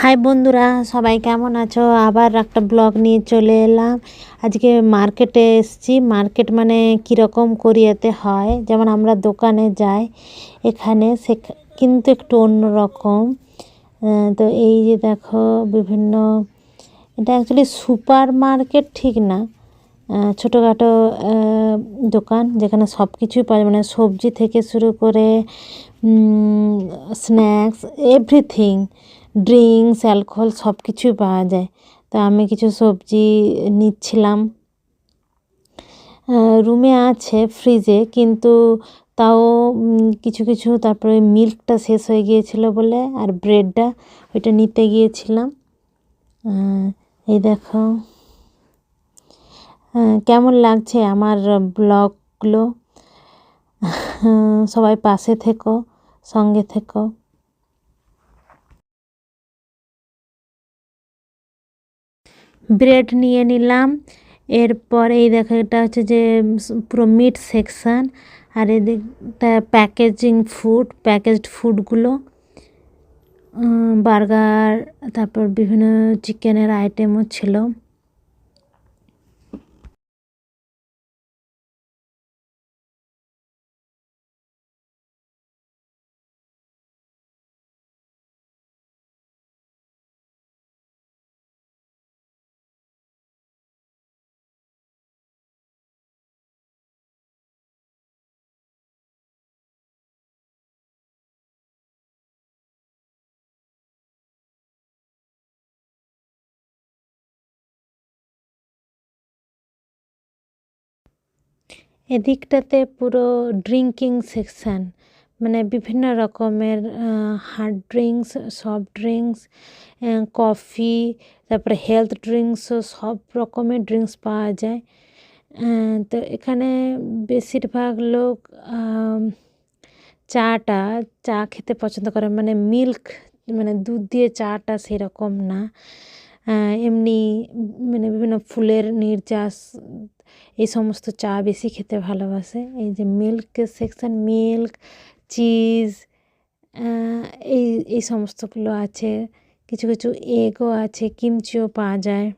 High বন্ধুরা, সবাই কেমন আছো? আবার একটা ব্লগ নিয়ে চলে এলাম। আজকে মার্কেটে এসেছি। মার্কেট মানে কীরকম কোরিয়াতে হয়? যেমন আমরা দোকানে যাই, এখানে সে কিন্তু একটু অন্যরকম। তো এই যে দেখো, বিভিন্ন, এটা অ্যাকচুয়ালি সুপার মার্কেট ঠিক না। ছোটোখাটো দোকান যেখানে সব কিছুই পাওয়া যায়। মানে সবজি থেকে শুরু করে স্ন্যাক্স এভরিথিং ড্রিঙ্কস, অ্যালকোহল সব কিছুই পাওয়া যায়। তো আমি কিছু সবজি নিচ্ছিলাম। রুমে আছে ফ্রিজে, কিন্তু তাও কিছু কিছু তারপরে মিল্কটা শেষ হয়ে গিয়েছিল বলে আর ব্রেডটা ওইটা নিতে গিয়েছিলাম। এই দেখো। কেমন লাগছে আমার ব্লগগুলো? সবাই পাশে থেকো, সঙ্গে থেকো। ব্রেড নিয়ে নিলাম। এরপর এই দেখো, এটা হচ্ছে যে পুরো মিট সেকশান আর এদিকটা প্যাকেজিং ফুড প্যাকেজড ফুডগুলো বার্গার তারপর বিভিন্ন চিকেনের আইটেমও ছিল। এদিকটাতে পুরো ড্রিঙ্কিং সেকশন মানে বিভিন্ন রকমের hard drinks soft drinks coffee তারপরে হেলথ ড্রিঙ্কসও সব রকমের ড্রিঙ্কস পাওয়া যায়। তো এখানে বেশিরভাগ লোক চাটা, চা খেতে পছন্দ করে মানে মিল্ক মানে দুধ দিয়ে চাটা সেরকম না। এমনি মানে বিভিন্ন ফুলের নির্যাস এই সমস্ত চা বেশি খেতে ভালোবাসে। এই যে মিল্ক সেকশন মিল্ক চিজ এই এই সমস্তগুলো আছে। কিছু কিছু এগও আছে কিমচিও পাওয়া যায়।